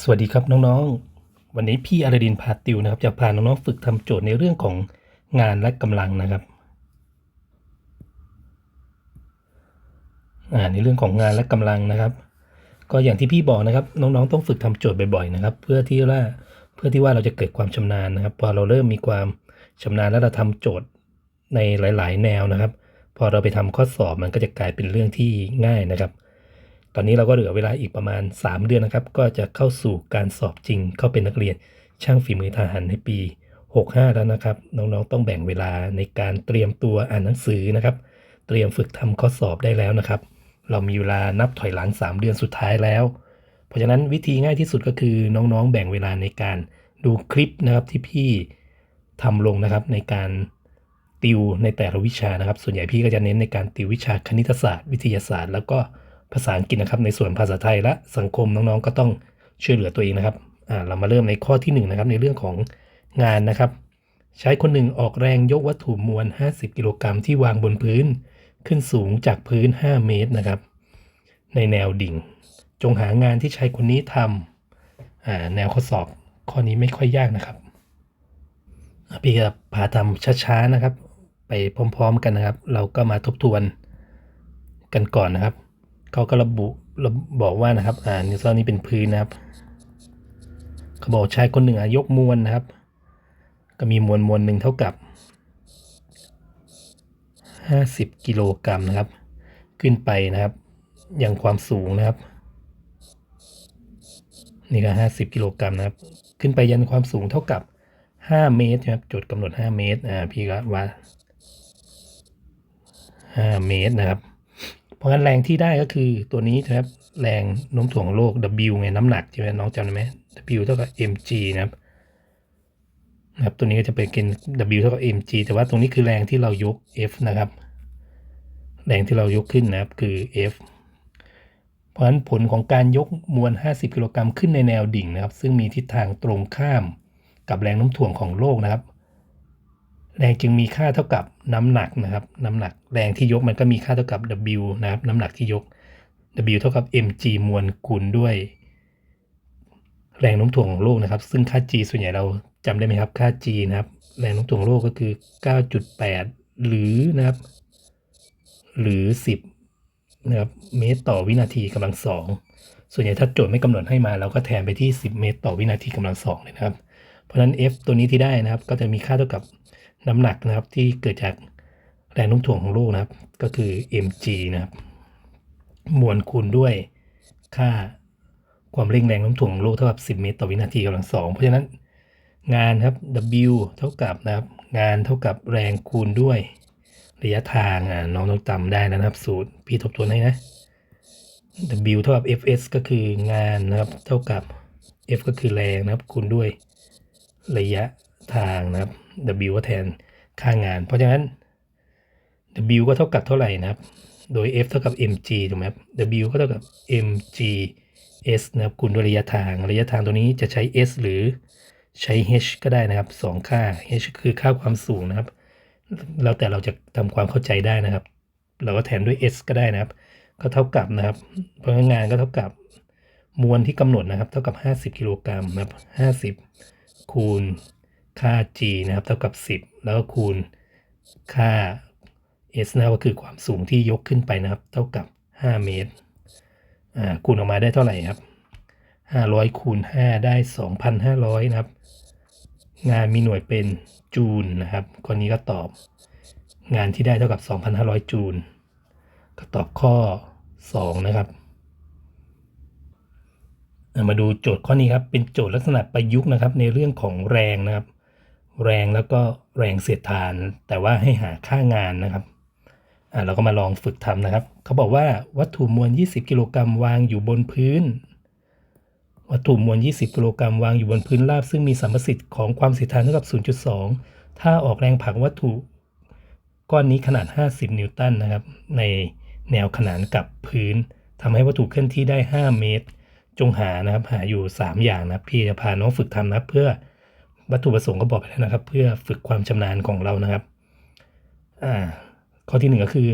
สวัสดีครับน้องๆ วันนี้พี่อารดินพาติวนะครับ จะพาน้องๆฝึกทำโจทย์ในเรื่องของงานและกำลังนะครับในเรื่องของงานและกำลังนะครับ ก็อย่างที่พี่บอกนะครับ น้องๆต้องฝึกทำโจทย์บ่อยๆนะครับ เพื่อที่ว่าเพื่อที่ว่าเราจะเกิดความชำนาญนะครับ พอเราเริ่มมีความชำนาญแล้วเราทำโจทย์ในหลาย ๆ แนวนะครับ พอเราไปทำข้อสอบมันก็จะกลายเป็นเรื่องที่ง่ายนะครับ ตอนนี้เราก็เหลือเวลาอีกประมาณ 3 เดือนนะครับ ก็จะเข้าสู่การสอบจริง เข้าเป็นนักเรียนช่างฝีมือทหารในปี 65 แล้วนะครับ น้องๆต้องแบ่งเวลาในการเตรียมตัวอ่านหนังสือนะครับ เตรียมฝึกทำข้อสอบได้แล้วนะครับ เรามีเวลานับถอยหลัง 3 เดือนสุดท้ายแล้ว เพราะฉะนั้นวิธีง่ายที่สุดก็คือน้องๆ แบ่งเวลาในการดูคลิปนะครับที่พี่ทำลงนะครับในการติวในแต่ละวิชานะครับ ส่วนใหญ่พี่ก็จะเน้นในการติววิชาคณิตศาสตร์ วิทยาศาสตร์ แล้วก็ ภาษาอังกฤษนะครับ ในส่วนภาษาไทยและสังคมน้องๆ ก็ต้องช่วยเหลือตัวเองนะครับเรามาเริ่มในข้อที่หนึ่งนะครับในเรื่องของงานนะครับ ใช้คนหนึ่งออกแรงยกวัตถุมวล 50 กิโลกรัมที่วางบนพื้น ขึ้นสูงจากพื้น 5 เมตรนะครับ ในแนวดิ่ง จงหางานที่ชายคนนี้ทำแนวข้อสอบข้อนี้ไม่ค่อยยากนะครับอะพี่จะพาทำช้าๆนะครับ ไปพร้อม ๆ กันนะครับ เราก็มาทบทวนกันก่อนนะครับ เขาก็ระบุระบอกว่านะครับ อ่าในตอนนี้เป็นพื้นนะครับ เขาบอกชายคนหนึ่งอะยกมวลนะครับ ก็มีมวลมวลหนึ่งเท่ากับ50กิโลกรัมนะครับ ขึ้นไปนะครับ อย่างความสูงนะครับ นี่ก็50กิโลกรัมนะครับ ขึ้นไปยันความสูงเท่ากับ5เมตรนะครับจทย์กำหนด5เมตร อ่า พี่ก็ว่า5เมตรนะครับ ราะงั้นแรงที่ได้ก็คือตัวนี้นะครับแรงโน้มถ่วงโลก W ไงน้ำหนักใช่ไหมน้องจำได้ไหม W เท่ากับ mg นะครับนะครับตัวนี้ก็จะเป็นเกณฑ์ W เท่ากับ mg แต่ว่าตรงนี้คือแรงที่เรายก F นะครับ แรงที่เรายกขึ้นนะครับคือ F เพราะฉะนั้นผลของการยกมวล 50 กิโลกรัมขึ้นในแนวดิ่งนะครับ ซึ่งมีทิศทางตรงข้ามกับแรงโน้มถ่วงของโลกนะครับ แรงจึงมีค่าเท่ากับน้ำหนักนะครับน้ำหนักแรงที่ยกมันก็มีค่าเท่ากับ W นะครับน้ำหนักที่ยก W เท่ากับ mg มวลคูณด้วย แรงโน้มถ่วงของโลกนะครับ ซึ่งค่า g ส่วนใหญ่เราจำได้ไหมครับค่า g นะครับ แรงโน้มถ่วงโลกก็คือ 9.8 หรือนะครับ หรือ 10นะครับเมตรต่อวินาทีกำลังสองส่วนใหญ่ถ้าโจทย์ไม่กำหนดให้มาเราก็แทนไปที่ 10 เมตรต่อวินาทีกำลังสองเลยนะครับ เพราะฉะนั้น F ตัวนี้ที่ได้นะครับ ก็จะมีค่าเท่ากับ น้ำหนักนะครับที่เกิดจากแรงโน้มถ่วงของโลกนะครับ ก็คือ mg นะครับ มวลคูณด้วยค่าความเร่งแรงโน้มถ่วงของโลกเท่ากับ 10 เมตรต่อวินาทีกำลังสองเพราะฉะนั้นงานครับ W เท่ากับนะครับ งานเท่ากับแรงคูณด้วยระยะทางอ่าน้องต้องจำได้แล้วนะครับ สูตรพี่ทบทวนให้นะ W เท่ากับ Fs ก็คืองานนะครับ เท่ากับ F ก็คือแรงนะครับคูณด้วยระยะทางนะครับ W ก็แทนค่างาน เพราะฉะนั้น W ก็เท่ากับเท่าไหร่นะครับ โดย F เท่ากับ mg ถูกไหมครับ W ก็เท่ากับ mg s นะครับคูณด้วยระยะทาง ระยะทางตัวนี้จะใช้ s หรือใช้ h ก็ได้นะครับสองค่า h คือค่าความสูงนะครับ แล้วแต่เราจะทำความเข้าใจได้นะครับ เราก็แทนด้วย s ก็ได้นะครับ ก็เท่ากับนะครับ เพราะงั้นงานก็เท่ากับมวลที่กำหนดนะครับ เท่ากับ 50 กิโลกรัมนะครับ 50 คูณ ค่า g นะครับเท่ากับ 10 แล้วก็คูณค่า s นะก็คือความสูงที่ยกขึ้นไปนะครับ เท่ากับ 5 เมตรอ่าคูณออกมาได้เท่าไหร่ครับ 500 คูณ 5 ได้ 2,500 นะครับ งานมีหน่วยเป็นจูลนะครับข้อนี้ก็ตอบ งานที่ได้เท่ากับ 2,500 จูลก็ตอบข้อ 2 นะครับมาดูโจทย์ข้อนี้ครับเป็นโจทย์ลักษณะประยุกต์นะครับในเรื่องของแรงนะครับ แรงแล้วก็แรงเสียดทาน แต่ว่าให้หาค่างานนะครับอ่าเราก็มาลองฝึกทำนะครับ เขาบอกว่าวัตถุมวล 20 กิโลกรัมวางอยู่บนพื้น วัตถุมวล 20 กิโลกรัมวางอยู่บนพื้นราบซึ่งมีสัมประสิทธิ์ของความเสียดทานเท่ากับ 0.2 ถ้าออกแรงผลักวัตถุก้อนนี้ขนาด 50 นิวตันนะครับ ในแนวขนานกับพื้นทำให้วัตถุเคลื่อนที่ได้ 5 เมตร จงหานะครับ หาอยู่ 3 อย่างนะพี่จะพาน้องฝึกทำนะเพื่อ วัตถุประสงค์ก็บอกไปแล้วนะครับ เพื่อฝึกความชำนาญของเรานะครับอ่าข้อที่หนึ่งก็คือ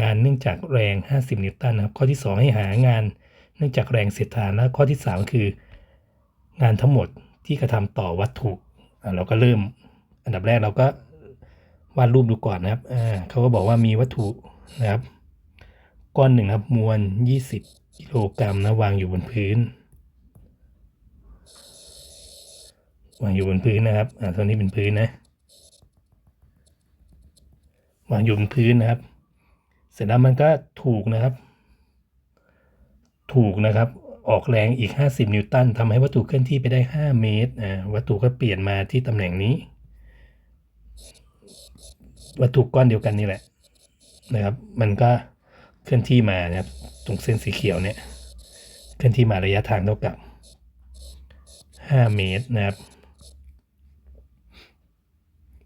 งานเนื่องจากแรง 50 นิวตันนะครับ ข้อที่สองให้หางานเนื่องจากแรงเสียดทานและข้อที่สามก็คือ งานทั้งหมดที่กระทำต่อวัตถุอ่าเราก็เริ่มอันดับแรกเราก็วาดรูปดูก่อนนะครับอ่าเขาก็บอกว่ามีวัตถุนะครับ ก้อนหนึ่งครับมวล 20 กิโลกรัมนะวางอยู่บนพื้น วางอยู่บนพื้นนะครับ อ่าตรงนี้เป็นพื้นนะ วางอยู่บนพื้นนะครับ เสร็จแล้วมันก็ถูกนะครับ ถูกนะครับ ออกแรงอีก 50 นิวตันทำให้วัตถุเคลื่อนที่ไปได้ 5 เมตร อ่า วัตถุก็เปลี่ยนมาที่ตำแหน่งนี้ วัตถุก้อนเดียวกันนี่แหละ นะครับ มันก็เคลื่อนที่มานะครับ ตรงเส้นสีเขียวเนี่ย เคลื่อนที่มาระยะทางเท่ากับ5เมตรนะครับ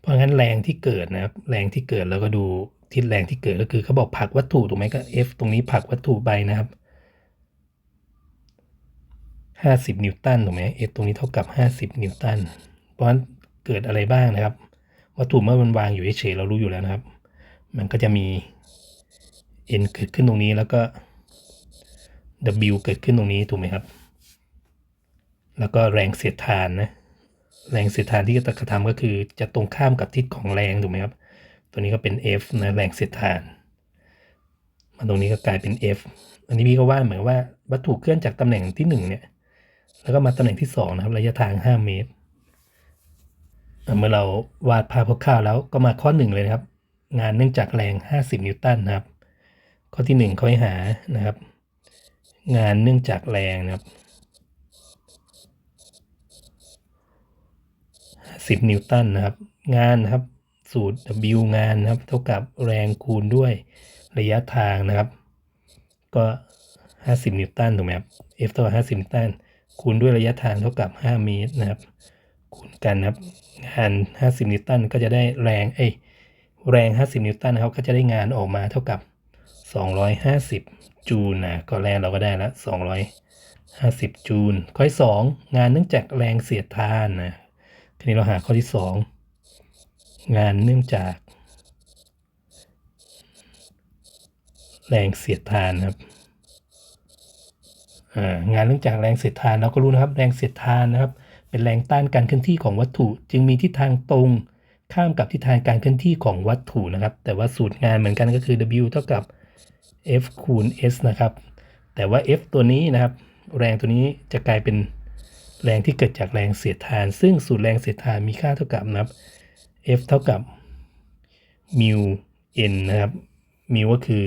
ราะงั้นแรงที่เกิดนะครับ แรงที่เกิดแล้วก็ดูทิศแรงที่เกิดก็คือเขาบอกผลักวัตถุถูกไหมก็ F ตรงนี้ผลักวัตถุไปนะครับ50นิวตันถูกไหม F ตรงนี้เท่ากับ50นิวตัน เพราะฉะนั้นเกิดอะไรบ้างนะครับ วัตถุเมื่อมันวางอยู่เฉยเรารู้อยู่แล้วนะครับ มันก็จะมี N เกิดขึ้นตรงนี้แล้วก็ W เกิดขึ้นตรงนี้ถูกไหมครับ แล้วก็แรงเสียดทานนะ แรงเสียดทานที่จะกระทำก็คือ จะตรงข้ามกับทิศของแรงถูกไหมครับ ตัวนี้ก็เป็น F นะแรงเสียดทานมาตรงนี้ก็กลายเป็น F อันนี้พี่ก็ว่าเหมือนว่าวัตถุเคลื่อนจากตำแหน่งที่หนึ่งเนี่ยแล้วก็มาตำแหน่งที่สองนะครับระยะทาง 5 เมตร เมื่อเราวาดภาพคร่าวๆแล้วก็มาข้อหนึ่งเลยนะครับ งานเนื่องจากแรง 50 นิวตันนะครับ ข้อที่หนึ่งเขาให้หานะครับ งานเนื่องจากแรงนะครับ 10 นิวตันนะครับ งานนะครับ สูตร W งานนะครับ เท่ากับแรงคูณด้วยระยะทางนะครับ ก็ 50 นิวตันถูกไหมครับ F เท่ากับ50 นิวตัน คูณด้วยระยะทางเท่ากับ 5 เมตรนะครับ คูณกันนะครับ งาน 50 นิวตันก็จะได้แรงเอ้ยแรง 50 นิวตันนะครับ ก็จะได้งานออกมาเท่ากับ 250 จูลนะก็แรงเราก็ได้ละ250 จูลข้อที่2งานเนื่องจากแรงเสียดทานนะ ทีนี้เราหาข้อที่ 2 งานเนื่องจาก แรงเสียดทานครับงานเนื่องจากแรงเสียดทานเราก็รู้นะครับ แรงเสียดทานนะครับ เป็นแรงต้านการเคลื่อนที่ของวัตถุ จึงมีทิศทางตรงข้ามกับทิศทางการเคลื่อนที่ของวัตถุนะครับ แต่ว่าสูตรงานเหมือนกันก็คือ W เท่ากับ F คูณ S นะครับ แต่ว่า F ตัวนี้นะครับ แรงตัวนี้จะกลายเป็น แรงที่เกิดจากแรงเสียดทาน ซึ่งสูตรแรงเสียดทานมีค่าเท่ากับนะครับ F เท่ากับมิว N นะครับมิวก็คือ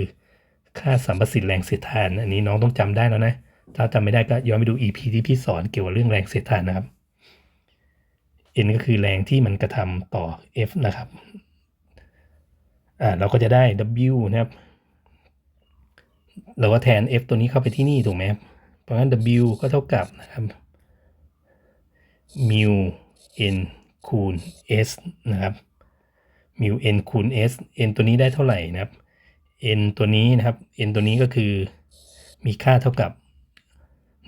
ค่าสัมประสิทธิ์แรงเสียดทาน อันนี้น้องต้องจำได้แล้วนะ ถ้าจำไม่ได้ก็ย้อนไปดู EP ที่พี่สอนเกี่ยวกับเรื่องแรงเสียดทานนะครับ N ก็คือแรงที่มันกระทำต่อ F นะครับ อ่าเราก็จะได้ W นะครับ เราก็แทน F ตัวนี้เข้าไปที่นี่ถูกไหมครับเพราะงั้น W ก็เท่ากับนะครับ มิว n คูณ s นะครับมิว n คูณ s n ตัวนี้ได้เท่าไหร่นะครับ n ตัวนี้นะครับ n ตัวนี้ก็คือมีค่าเท่ากับ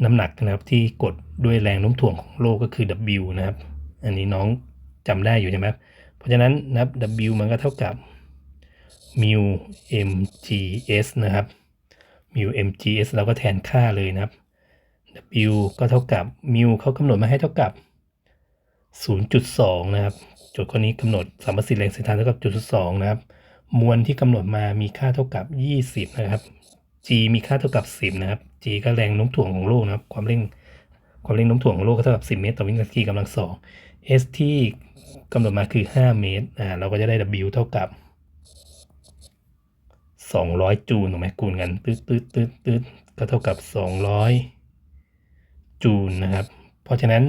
น้ำหนักนะครับที่กดด้วยแรงโน้มถ่วงของโลกก็คือ w นะครับ อันนี้น้องจำได้อยู่ใช่ไหมเพราะฉะนั้นนะครับ w มันก็เท่ากับมิว mgs นะครับมิว mgs เราก็แทนค่าเลยนะครับ w ก็เท่ากับมิวเขากำหนดมาให้เท่ากับ 0.2 นะครับโจทย์ข้อนี้กำหนดสัมประสิทธิ์แรงเสียดทานเท่ากับจุด2นะครับ มวลที่กำหนดมามีค่าเท่ากับ 20 นะครับ g มีค่าเท่ากับ 10 นะครับ g ก็แรงโน้มถ่วงของโลกนะครับ ความเร่งความเร่งโน้มถ่วงของโลกก็เท่ากับ 10 เมตร ต่อวินาทีกำลังสอง s ที่กำหนดมาคือ 5 เมตรอ่าเราก็จะได้ w เท่ากับ 200 จูลถูกไหมคูณกันตืดตืดตืดตืดก็เท่ากับ 200 จูลนะครับ เพราะฉะนั้น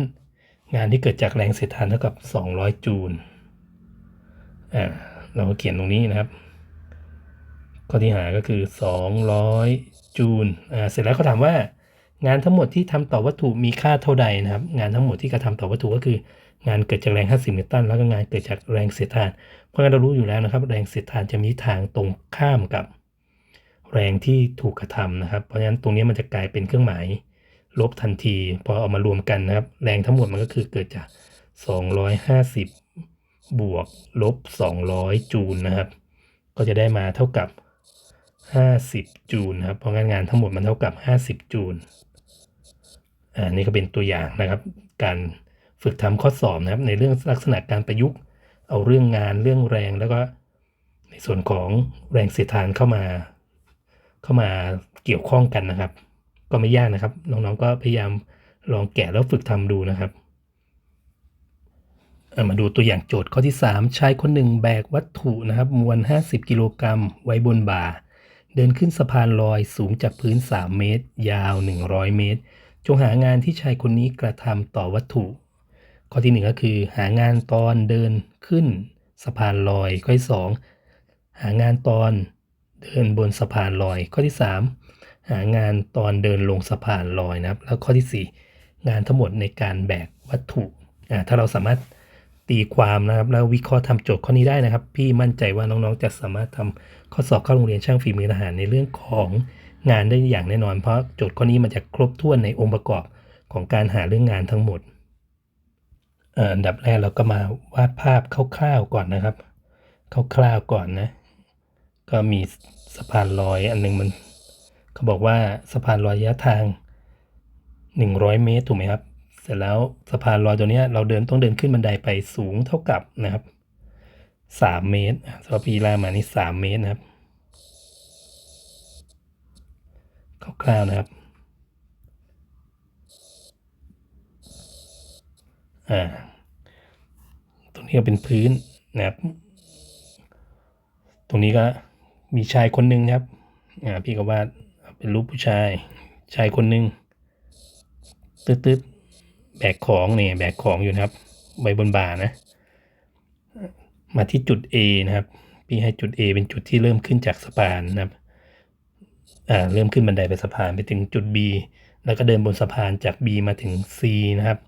งานที่เกิดจากแรงเสียดทานเท่ากับ 200 จูลอ่าเราก็เขียนตรงนี้นะครับ ข้อที่หาก็คือ 200 จูลอ่าเสร็จแล้วเขาถามว่างานทั้งหมดที่ทำต่อวัตถุมีค่าเท่าใดนะครับ งานทั้งหมดที่กระทำต่อวัตถุก็คืองานเกิดจากแรง 50 นิวตันแล้วก็งานเกิดจากแรงเสียดทาน เพราะงั้นเรารู้อยู่แล้วนะครับ แรงเสียดทานจะมีทางตรงข้ามกับแรงที่ถูกกระทำนะครับ เพราะฉะนั้นตรงนี้มันจะกลายเป็นเครื่องหมาย ลบทันที พอเอามารวมกันนะครับ แรงทั้งหมดมันก็คือเกิดจาก 250 บวกลบ 200 จูลนะครับ ก็จะได้มาเท่ากับ 50 จูลครับ เพราะงั้นงานทั้งหมดมันเท่ากับ 50 จูลอ่านี่ก็เป็นตัวอย่างนะครับ การฝึกทำข้อสอบนะครับ ในเรื่องลักษณะการประยุกต์ เอาเรื่องงานเรื่องแรงแล้วก็ในส่วนของแรงเสียดทานเข้ามา เข้ามาเกี่ยวข้องกันนะครับ ก็ไม่ยากนะครับ น้องๆก็พยายามลองแกะแล้วฝึกทำดูนะครับมาดูตัวอย่างโจทย์ข้อที่ 3 ชายคนหนึ่งแบกวัตถุนะครับ มวล 50 กิโลกรัม ไว้บนบ่า เดินขึ้นสะพานลอยสูงจากพื้น 3 เมตร ยาว 100 เมตร จงหางานที่ชายคนนี้กระทำต่อวัตถุ ข้อที่หนึ่งก็คือ หางานตอนเดินขึ้นสะพานลอย ข้อที่สองหางานตอนเดินบนสะพานลอย ข้อที่สาม หางานตอนเดินลงสะพานลอยนะครับ แล้วข้อที่สี่งานทั้งหมดในการแบกวัตถุอ่าถ้าเราสามารถตีความนะครับ แล้ววิเคราะห์ทำโจทย์ข้อนี้ได้นะครับ พี่มั่นใจว่าน้องๆจะสามารถทำข้อสอบเข้าโรงเรียนช่างฝีมือทหารในเรื่องของงานได้อย่างแน่นอน เพราะโจทย์ข้อนี้มันจะครบถ้วนในองค์ประกอบของการหาเรื่องงานทั้งหมดอันดับแรกเราก็มาวาดภาพคร่าวๆก่อนนะครับคร่าวๆก่อนนะ ก็มีสะพานลอยอันหนึงมัน เขาบอกว่าสะพานลอยระยะทาง 100 เมตรถูกไหมครับ เสร็จแล้วสะพานลอยตัวนี้เราเดินต้องเดินขึ้นบันไดไปสูงเท่ากับนะครับ 3 เมตรสำหรับพีรามานี่3เมตรนะครับคร่าวๆนะครับอ่าตรงนี้ก็เป็นพื้นนะครับ ตรงนี้ก็มีชายคนหนึ่งครับ อ่า พี่ก็วาด เป็นรูปผู้ชาย ชายคนหนึ่งตึ๊ดๆแบกของเนี่ยแบกของอยู่นะครับไว้บนบ่านะ มาที่จุด A นะครับ พี่ให้จุด A เป็นจุดที่เริ่มขึ้นจากสะพานนะครับอ่าเริ่มขึ้นบันไดไปสะพานไปถึงจุด B แล้วก็เดินบนสะพานจาก B มาถึง C นะครับ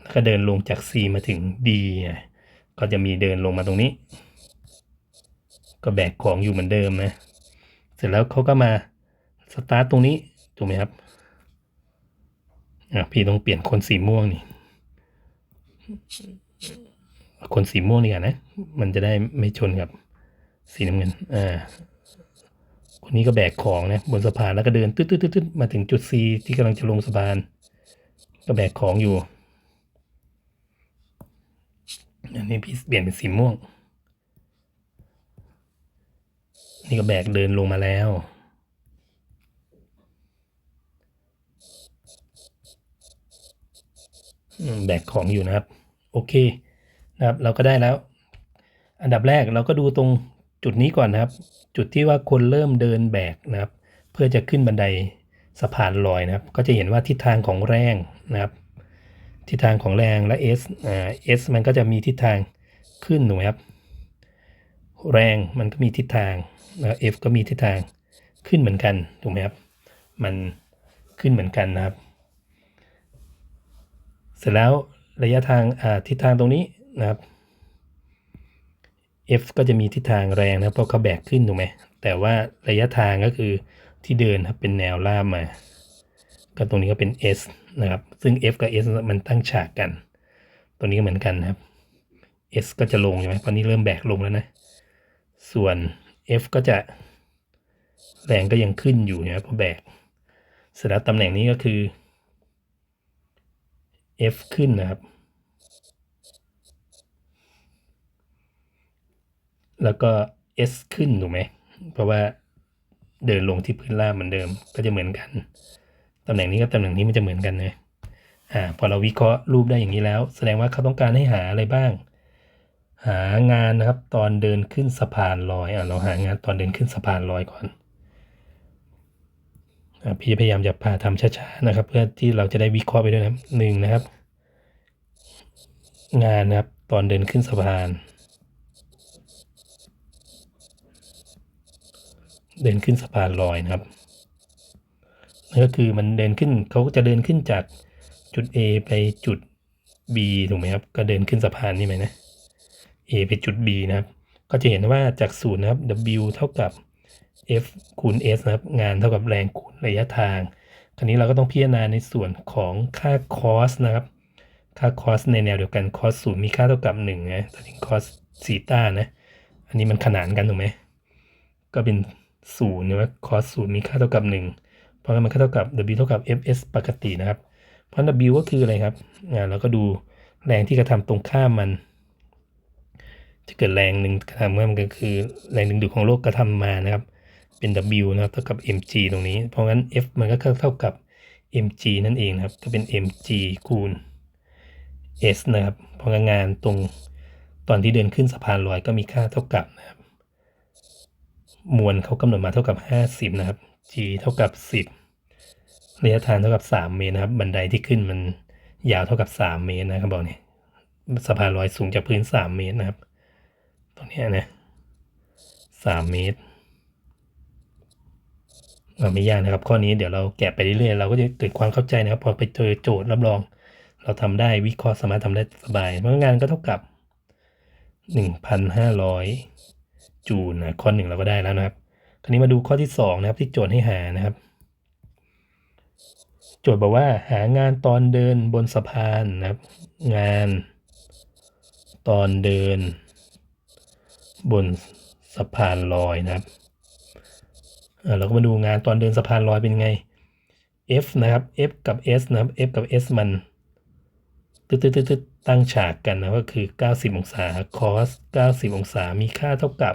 แล้วก็เดินลงจาก C มาถึง D ก็จะมีเดินลงมาตรงนี้ ก็แบกของอยู่เหมือนเดิมนะ เสร็จแล้วเขาก็มา สตาร์ทตรงนี้ ถูกไหมครับ อะพี่ต้องเปลี่ยนคนสีม่วงนี่ คนสีม่วงนี่กันนะ มันจะได้ไม่ชนกับสีน้ำเงิน อ่า คนนี้ก็แบกของนะ บนสะพานแล้วก็เดิน ตึ๊ดๆๆมาถึงจุด C ที่กำลังจะลงสะพาน ก็แบกของอยู่ อันนี้พี่เปลี่ยนเป็นสีม่วง นี่ก็แบกเดินลงมาแล้ว อืม แบกของอยู่นะครับ โอเคนะครับ เราก็ได้แล้ว อันดับแรกเราก็ดูตรงจุดนี้ก่อนนะครับ จุดที่ว่าคนเริ่มเดินแบกนะครับ เพื่อจะขึ้นบันไดสะพานลอยนะครับ ก็จะเห็นว่าทิศทางของแรงนะครับ ทิศทางของแรงและ S อ่า S มันก็จะมีทิศทางขึ้นถูครับ แรงมันก็มีทิศทางแล้ว F ก็มีทิศทางขึ้นเหมือนกันถูกไหมครับ มันขึ้นเหมือนกันนะครับ สร็จแล้วระยะทางทิศทางตรงนี้นะครับ F ก็จะมีทิศทางแรงนะเพราะเขาแบกขึ้นถูกไหมแต่ว่าระยะทางก็คือที่เดินครับเป็นแนวราบมา ก็ตรงนี้ก็เป็น S นะครับ ซึ่ง F กับ S มันตั้งฉากกัน ตัวนี้ก็เหมือนกันนะครับ S ก็จะลงใช่ไหมตอนนี้เริ่มแบกลงแล้วนะ ส่วน F ก็จะแรงก็ยังขึ้นอยู่นะเพราะแบก เสร็จแล้วตำแหน่งนี้ก็คือ F ขึ้นนะครับ แล้วก็ S ขึ้นถูกไหม เพราะว่าเดินลงที่พื้นราบเหมือนเดิม ก็จะเหมือนกัน ตำแหน่งนี้กับตำแหน่งนี้มันจะเหมือนกันนะอ่า พอเราวิเคราะห์รูปได้อย่างนี้แล้ว แสดงว่าเขาต้องการให้หาอะไรบ้าง หางานนะครับ ตอนเดินขึ้นสะพานลอย อ่าเราหางานตอนเดินขึ้นสะพานลอยก่อน พี่จะพยายามจะพาทำช้าๆนะครับ เพื่อที่เราจะได้วิเคราะห์ไปด้วยนะหนึ่งนะครับ งานนะครับตอนเดินขึ้นสะพาน เดินขึ้นสะพานลอยนะครับนั่นก็คือมันเดินขึ้นเขาก็จะเดินขึ้นจากจุด A ไปจุด B ถูกไหมครับ ก็เดินขึ้นสะพานนี่ไหมนะ A ไปจุด B นะครับ ก็จะเห็นว่าจากศูนย์นะครับ W เท่ากับ F คูณ S นะครับ งานเท่ากับแรงคูณระยะทาง คราวนี้เราก็ต้องพิจารณาในส่วนของค่า cos นะครับ ค่า cos ในแนวเดียวกัน cos ศูนย์มีค่าเท่ากับ1นะแต่ถึง cos ซีต้านะ อันนี้มันขนานกันถูกไหม ก็เป็นศูนย์นะว่า cos ศูนย์มีค่าเท่ากับ 1 เพราะงั้นมันก็เท่ากับ w เท่ากับ fs ปกตินะครับ เพราะ W ก็คืออะไรครับอ่าเราก็ดูแรงที่กระทำตรงข้ามมันจะเกิดแรงหนึ่งกระทำมันก็คือแรงดึงดูดของโลกกระทำมานะครับ เป็น W นะครับเท่ากับ mg ตรงนี้ เพราะงั้น F มันก็เท่ากับ mg นั่นเองนะครับ ก็เป็น mg คูณ s นะครับ เพราะงั้นงานตรงตอนที่เดินขึ้นสะพานลอยก็มีค่าเท่ากับนะครับ มวลเขากำหนดมาเท่ากับ 50 นะครับ g เท่ากับ 10 ระยะทางเท่ากับ 3 เมตรนะครับ บันไดที่ขึ้นมันยาวเท่ากับ 3 เมตรนะครับบอกเนี่ยสะพานลอยสูงจากพื้น 3 เมตรนะครับ ตรงนี้นะ 3 เมตร ไม่ยากนะครับ ข้อนี้เดี๋ยวเราแกะไปเรื่อยๆเราก็จะเกิดความเข้าใจนะครับ พอไปเจอโจทย์รับรอง เราทำได้วิเคราะห์สามารถทำได้สบายเพราะงานก็เท่ากับ 1,500 จูลนะข้อหนึ่งเราก็ได้แล้วนะครับคราวนี้มาดูข้อที่สองนะครับ ที่โจทย์ให้หานะครับ โจทย์บอกว่าหางานตอนเดินบนสะพานนะครับ งานตอนเดิน บนสะพานลอยนะครับ เราก็มาดูงานตอนเดินสะพานลอยเป็นไง F นะครับ F กับ S นะครับ F กับ S มันตึ๊ดตึ๊ดตึ๊ดตึ๊ดตั้งฉากกันนะก็คือ 90 องศา cos 90 องศา มีค่าเท่ากับ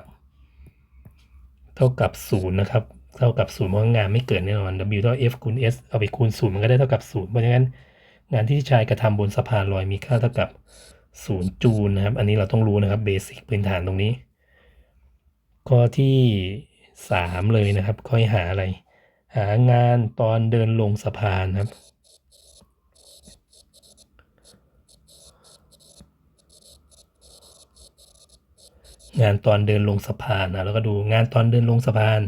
เท่ากับ0นะครับ เท่ากับ0เพราะงานไม่เกิดแน่นอน W เท่า F คูณ S เอาไปคูณ 0 มันก็ได้เท่ากับ 0 เพราะฉะนั้นงานที่ชายกระทำบนสะพานลอยมีค่าเท่ากับ 0 จูลนะครับ อันนี้เราต้องรู้นะครับเบสิกพื้นฐานตรงนี้ ข้อที่ 3 เลยนะครับ ค่อยหาอะไร หางานตอนเดินลงสะพานครับ งานตอนเดินลงสะพานนะแล้วก็ดูงานตอนเดินลงสะพาน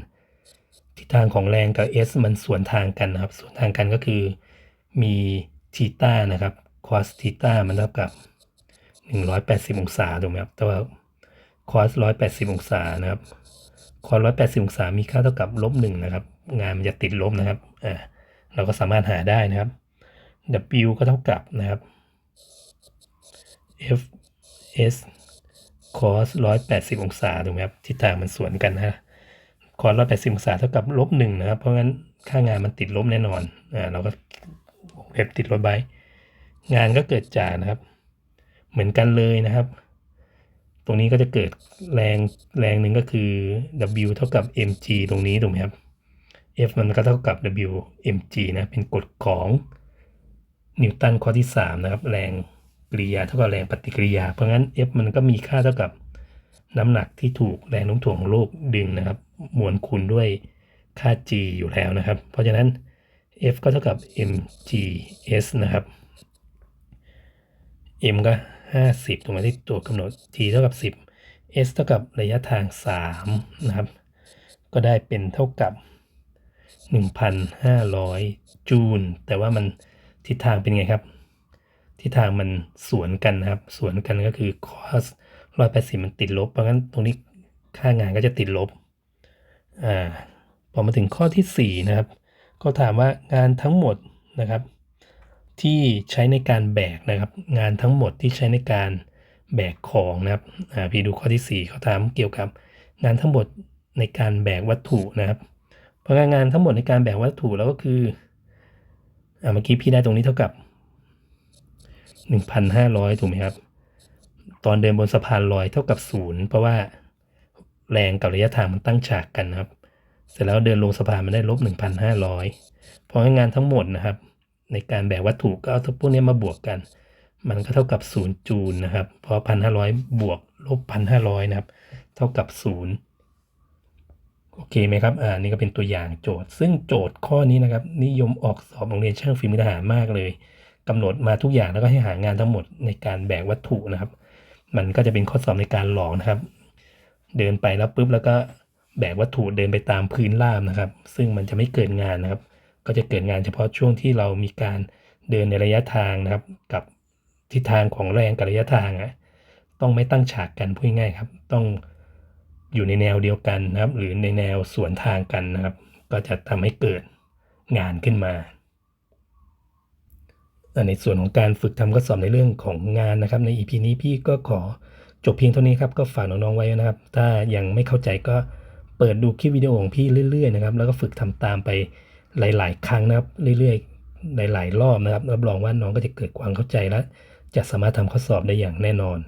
ทิศทางของแรงกับ S มันสวนทางกันนะครับ สวนทางกันก็คือมีทีต้านะครับ cos ทีต้ามันเท่ากับ 180 องศาถูกไหมครับแต่ว่า cos 180 องศานะครับ cos 180องศามีค่าเท่ากับลบหนึ่งนะครับ งานมันจะติดลบนะครับอ่าเราก็สามารถหาได้นะครับ W ก็เท่ากับนะครับ F S cos 180 องศาถูกไหมครับทิศทางมันสวนกันนะ cos 180 องศาเท่ากับลบหนึ่งนะครับ เพราะงั้นค่างานมันติดลบแน่นอนอ่าเราก็เว็บติดลบไปงานก็เกิดจากนะครับ เหมือนกันเลยนะครับ รงนี้ก็จะเกิดแรงแรงหนึ่งก็คือ W เท่ากับ mg ตรงนี้ถูกไหมครับ F มันก็เท่ากับ W mg นะเป็นกฎของนิวตันข้อที่ 3 นะครับ แรงกริยาเท่ากับแรงปฏิกิริยา เพราะงั้น F มันก็มีค่าเท่ากับน้ำหนักที่ถูกแรงโน้มถ่วงของโลกดึงนะครับ มวลคูณด้วยค่า g อยู่แล้วนะครับ เพราะฉะนั้น F ก็เท่ากับ mgs นะครับ m ก็ 50 ตรงนี้ที่ตัวกำหนด g เท่ากับ 10 s เท่ากับระยะทาง 3 นะครับ ก็ได้เป็นเท่ากับ 1,500 จูล แต่ว่ามันทิศทางเป็นไงครับ ทิศทางมันสวนกันนะครับ สวนกันก็คือ cos 180 มันติดลบ เพราะงั้นตรงนี้ค่างานก็จะติดลบ อ่า พอมาถึงข้อที่ 4 นะครับ ก็ถามว่างานทั้งหมดนะครับ ที่ใช้ในการแบกนะครับ งานทั้งหมดที่ใช้ในการแบกของนะครับพี่ดูข้อที่ 4เขาถามเกี่ยวกับ งานทั้งหมดในการแบกวัตถุนะครับ เพราะงานทั้งหมดในการแบกวัตถุแล้วก็คือเมื่อกี้พี่ได้ตรงนี้เท่ากับ 1,500 ถูกไหมครับ ตอนเดินบนสะพานลอยเท่ากับศูนย์เพราะว่าแรงกับระยะทางมันตั้งฉากกันนะครับ เสร็จแล้วเดินลงสะพานมันได้ลบ 1,500 เพราะงานทั้งหมดนะครับ ในการแบกวัตถุก็เอาพวกนี้มาบวกกัน มันก็เท่ากับ 0 จูลนะครับ เพราะ1,500บวกลบ1,500นะครับ เท่ากับ 0 โอเคไหมครับ อ่า นี่ก็เป็นตัวอย่างโจทย์ ซึ่งโจทย์ข้อนี้นะครับ นิยมออกสอบโรงเรียนช่างฝีมือทหารมากเลยกำหนดมาทุกอย่างแล้วก็ให้หางานทั้งหมดในการแบกวัตถุนะครับ มันก็จะเป็นข้อสอบในการหลอกนะครับ เดินไปแล้วปุ๊บแล้วก็แบกวัตถุเดินไปตามพื้นราบนะครับ ซึ่งมันจะไม่เกิดงานนะครับ ก็จะเกิดงานเฉพาะช่วงที่เรามีการเดินในระยะทางนะครับ กับทิศทางของแรงกับระยะทางอะต้องไม่ตั้งฉากกันพูดง่ายครับ ต้องอยู่ในแนวเดียวกันนะครับ หรือในแนวสวนทางกันนะครับ ก็จะทำให้เกิดงานขึ้นมาในส่วนของการฝึกทำข้อสอบในเรื่องของงานนะครับ ใน EP นี้พี่ก็ขอจบเพียงเท่านี้ครับก็ฝากน้องๆไว้นะครับ ถ้ายังไม่เข้าใจก็เปิดดูคลิปวิดีโอของพี่เรื่อยๆนะครับ แล้วก็ฝึกทำตามไป หลาย ๆ ครั้งนะครับ เรื่อยๆ หลาย ๆ รอบนะครับรับรองว่าน้องก็จะเกิดความเข้าใจและจะสามารถทำข้อสอบได้อย่างแน่นอน